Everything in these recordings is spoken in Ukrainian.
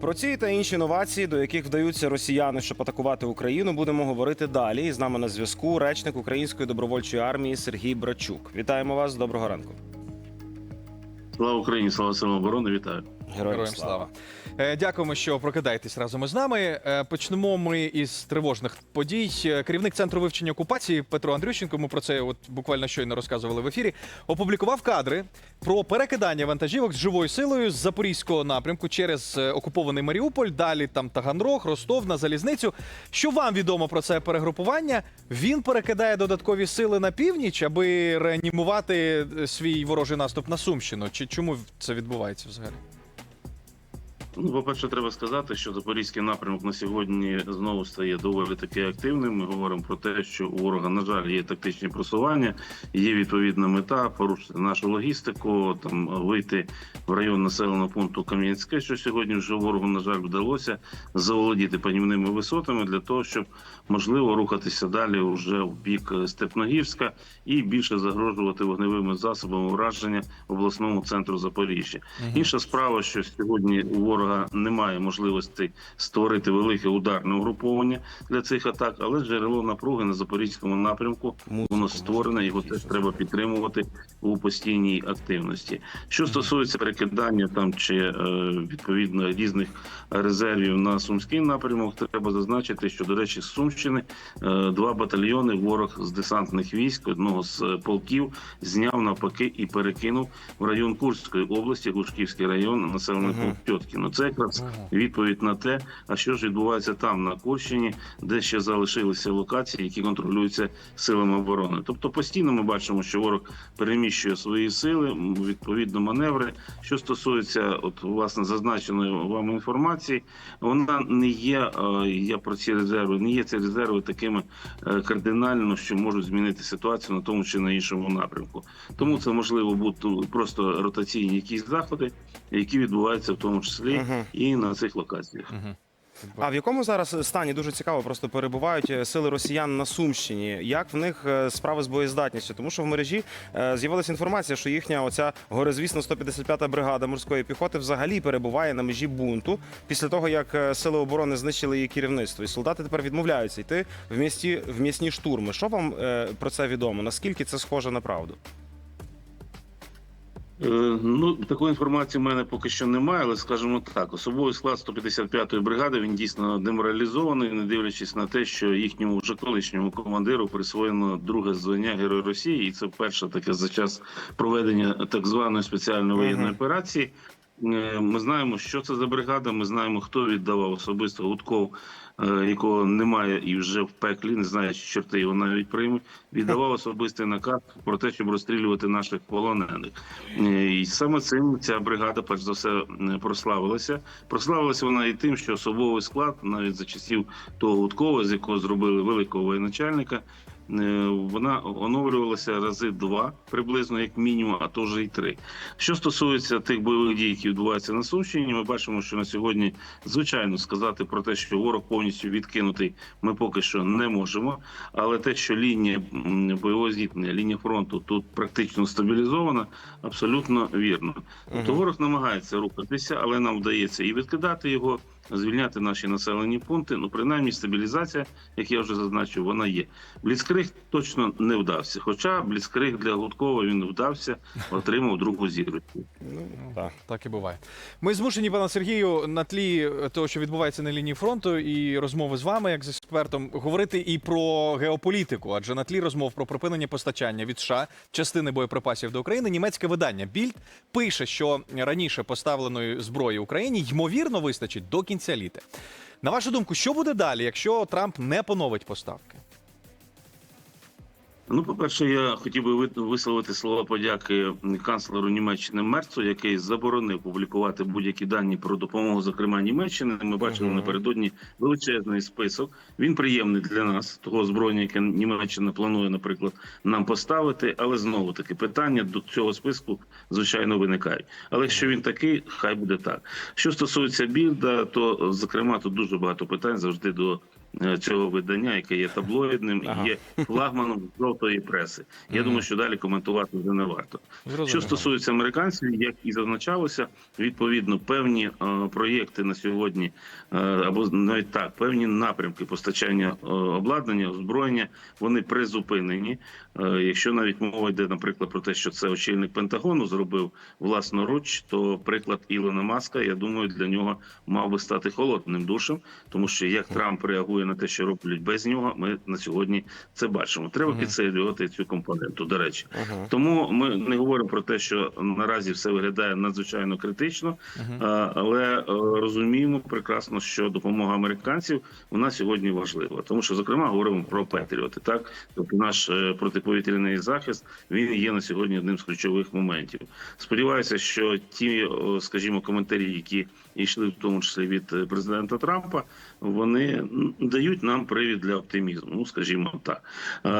Про ці та інші новації, до яких вдаються росіяни, щоб атакувати Україну, будемо говорити далі. І з нами на зв'язку речник Української добровольчої армії Сергій Брачук. Вітаємо вас. Доброго ранку. Слава Україні, слава силам оборони, вітаю. Героям, Героям слава. Е, Дякуємо, що прокидаєтесь разом із нами. Е, Почнемо ми із тривожних подій. Е, Керівник центру вивчення окупації Петро Андрющенко. Ми про це от буквально щойно розказували в ефірі. Опублікував кадри про перекидання вантажівок з живою силою з запорізького напрямку через окупований Маріуполь. Далі там Таганрог, Ростов на залізницю. Що вам відомо про це перегрупування? Він перекидає додаткові сили на північ, аби реанімувати свій ворожий наступ на Сумщину. Чи чому це відбувається взагалі? Ну, по-перше, треба сказати, що запорізький напрямок на сьогодні знову стає доволі таки активним. Ми говоримо про те, що у ворога, на жаль, є тактичні просування, є відповідна мета порушити нашу логістику, там вийти в район населеного пункту Кам'янське, що сьогодні вже ворогу, на жаль, вдалося заволодіти панівними висотами для того, щоб можливо рухатися далі вже в бік Степногірська і більше загрожувати вогневими засобами враження обласному центру Запоріжжя. Інша справа, що сьогодні у ворога немає можливості створити велике ударне угруповання для цих атак, але джерело напруги на запорізькому напрямку воно створене, його теж треба підтримувати у постійній активності. Що стосується перекидання там чи е, відповідно різних резервів на сумський напрямок, треба зазначити, що до речі, з Сумщини е, два батальйони ворог з десантних військ одного з полків зняв навпаки і перекинув в район Курської області, Глушківський район, населений Мгм. пункт Тьоткіно. Це якраз відповідь на те, а що ж відбувається там на Курщині, де ще залишилися локації, які контролюються силами оборони. Тобто постійно ми бачимо, що ворог переміщує свої сили, відповідно маневри. Що стосується от власне зазначеної вам інформації, вона не є. е, Я про ці резерви, не є ці резерви такими е, кардинально, що можуть змінити ситуацію на тому чи на іншому напрямку. Тому це можливо бути просто ротаційні якісь заходи, які відбуваються в тому числі І на цих локаціях. А в якому зараз стані дуже цікаво, просто перебувають е, сили росіян на Сумщині? Як в них е, справи з боєздатністю? Тому що в мережі е, з'явилася інформація, що їхня оця горизвісна 155-та бригада морської піхоти взагалі перебуває на межі бунту після того, як сили оборони знищили її керівництво, і солдати тепер відмовляються йти в місті в місні штурми. Що вам про це відомо? Наскільки це схоже на правду? Е, Ну такої інформації в мене поки що немає, але скажімо так, особовий склад 155-ї бригади він дійсно деморалізований, не дивлячись на те, що їхньому вже колишньому командиру присвоєно друге звання Герой Росії, і це перше таке за час проведення так званої спеціальної воєнної операції. Е, Ми знаємо, що це за бригада. Ми знаємо, хто віддавав особисто Гудков, е, якого немає і вже в пеклі, не знаю, чи чорти його навіть приймуть. Віддавав особистий наказ про те, щоб розстрілювати наших полонених. Е, І саме цим ця бригада, перш за все, прославилася. Прославилася вона і тим, що особовий склад, навіть за часів того Гудкова, з якого зробили великого воєначальника. Е, Вона оновлювалася рази два, приблизно як мінімум, а то вже й три. Що стосується тих бойових дій, які відбуваються на Сумщині, ми бачимо, що на сьогодні звичайно сказати про те, що ворог повністю відкинутий, ми поки що не можемо. Але те, що лінія бойового зіткнення, лінія фронту тут практично стабілізована, абсолютно вірно. Тобто ворог намагається рухатися, але нам вдається і відкидати його, звільняти наші населені пункти. Ну, принаймні, стабілізація, як я вже зазначив, вона є. Бліцкриг точно не вдався. Хоча Бліцкриг для Гудкова він вдався, отримав другу зірочку. Ну так. Так і буває. Ми змушені, пане Сергію, на тлі того, що відбувається на лінії фронту, і розмови з вами, як з експертом, говорити і про геополітику. Адже на тлі розмов про припинення постачання від США частини боєприпасів до України німецьке видання Більд пише, що раніше поставленої зброї Україні ймовірно вистачить до кінця літа. На вашу думку, що буде далі, якщо Трамп не поновить поставки? Ну, по-перше, я хотів би ви- висловити слова подяки канцлеру Німеччини Мерцу, який заборонив публікувати будь-які дані про допомогу, зокрема Німеччини. Ми бачили Мгм. напередодні величезний список. Він приємний для нас, того озброєння, яке Німеччина планує, наприклад, нам поставити. Але знову таки питання до цього списку звичайно виникають. Але якщо він такий, хай буде так. Що стосується білда, то зокрема тут дуже багато питань завжди до цього видання, яке є таблоїдним Ага. і є флагманом жовтої преси. Я Мгм. думаю, що далі коментувати вже не варто. Що стосується американців, як і зазначалося, відповідно певні е, проєкти на сьогодні, е, або навіть так, певні напрямки постачання е, обладнання, озброєння, вони призупинені. Е, якщо навіть мова йде, наприклад, про те, що це очільник Пентагону зробив власноруч, то приклад Ілона Маска, я думаю, для нього мав би стати холодним душем, тому що як Трамп реагує на те, що роблять без нього, ми на сьогодні це бачимо. Треба Мгм. підсилювати цю компоненту. До речі. Мгм. Тому ми не говоримо про те, що наразі все виглядає надзвичайно критично, а, але е, розуміємо прекрасно, що допомога американців вона сьогодні важлива, тому що зокрема говоримо про Петріоти. Так, тобто наш е, протиповітряний захист він є на сьогодні одним з ключових моментів. Сподіваюся, що ті, скажімо, коментарі, які йшли в тому числі від е, президента Трампа, вони дають нам привід для оптимізму. Ну, скажімо так. Е,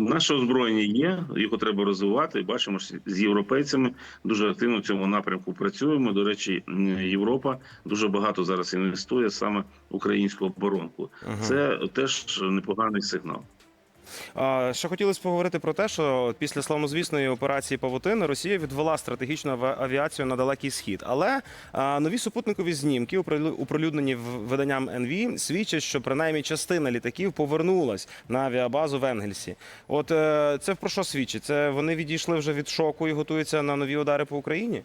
Наше озброєння є, його треба розвивати. Бачимо, що з європейцями дуже активно в цьому напрямку працюємо. До речі, Європа дуже багато зараз інвестує саме українську оборонку. Це теж непоганий сигнал. Ще хотілося поговорити про те, що після славнозвісної операції Павутин Росія відвела стратегічну авіацію на далекий схід. Але нові супутникові знімки, оприлю- оприлюднені виданням НВ, свідчать, що принаймні частина літаків повернулась на авіабазу в Енгельсі. От е, це про що свідчить? Це вони відійшли вже від шоку і готуються на нові удари по Україні?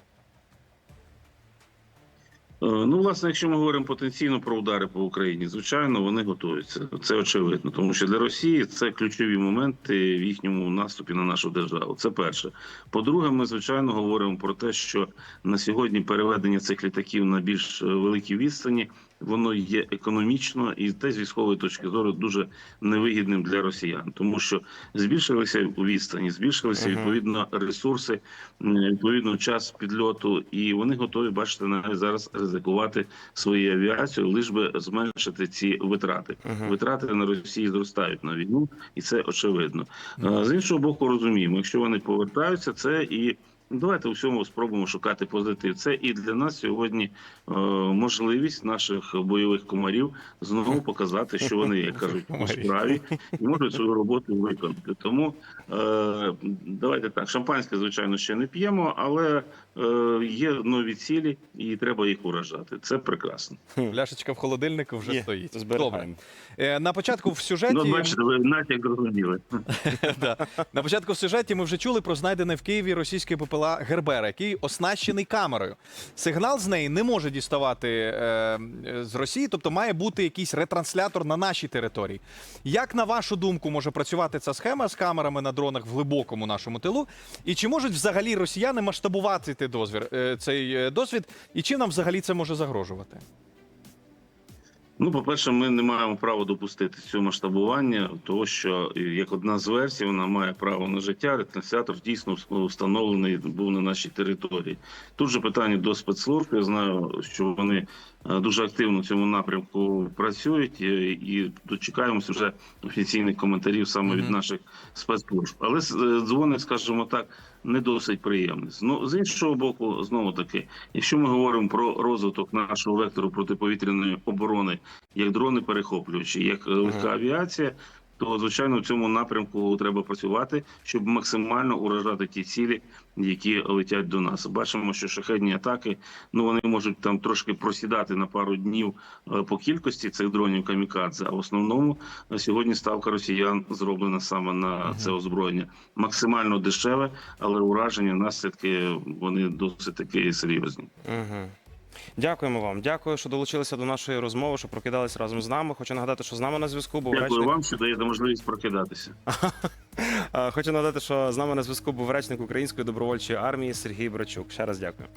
Е, Ну, власне, якщо ми говоримо потенційно про удари по Україні, звичайно, вони готуються. Це очевидно, тому що для Росії це ключові моменти в їхньому наступі на нашу державу. Це перше. По-друге, ми звичайно говоримо про те, що на сьогодні переведення цих літаків на більш е, великі відстані. Воно є економічно і те з військової точки зору дуже невигідним для росіян, тому що збільшилися у відстані, збільшилися відповідно ресурси, відповідно час підльоту, і вони готові бачите навіть зараз ризикувати свою авіацію, лиш би зменшити ці витрати. Витрати на Росії зростають на війну, і це очевидно. З іншого боку, розуміємо, якщо вони повертаються, це і. Ну, Давайте у всьому спробуємо шукати позитив. Це і для нас сьогодні е, можливість наших бойових комарів знову показати, що вони, як кажуть, у справі і можуть свою роботу виконати. Тому давайте так, шампанське, звичайно, ще не п'ємо, але е, є нові цілі, і треба їх уражати. Це прекрасно. Пляшечка в холодильнику вже Є, стоїть. Добре. Е, На початку в сюжеті Ну, бачите, ви натяк зрозуміли. Да. На початку в сюжеті ми вже чули про знайдене в Києві російське ППЛА Гербера, який оснащений камерою. Сигнал з неї не може діставати е, е, з Росії, тобто має бути якийсь ретранслятор на нашій території. Як на вашу думку може працювати ця схема з камерами на дронах в глибокому нашому тилу? І чи можуть взагалі росіяни масштабувати цей дозвір, е, цей е, досвід? І чим нам взагалі це може загрожувати? Ну, по-перше, ми не маємо права допустити цього масштабування, того що е, як одна з версій, вона має право на життя. Ретранслятор дійсно встановлений був на нашій території. Тут же питання до спецслужб. Я знаю, що вони е, дуже активно в цьому напрямку працюють, е, і дочекаємося вже офіційних коментарів саме від наших спецслужб. Але дзвоник, скажімо так, не досить приємний. Ну з іншого боку, знову таки, якщо ми говоримо про розвиток нашого вектору протиповітряної оборони, як дрони перехоплюючі, як е, легка авіація. То звичайно в цьому напрямку треба працювати, щоб максимально уражати ті цілі, які летять до нас. Бачимо, що шахедні атаки ну вони можуть там трошки просідати на пару днів е, по кількості цих дронів камікадзе. А в основному на сьогодні ставка росіян зроблена саме на це озброєння максимально дешеве, але ураження наслідки вони досить таки серйозні. Дякуємо вам. Дякую, що долучилися до нашої розмови, що прокидались разом з нами. Хочу нагадати, що з нами на зв'язку був Дякую речник. вам, що даєте можливість прокидатися. Хочу нагадати, що з нами на зв'язку був речник Української добровольчої армії Сергій Брачук. Ще раз дякую.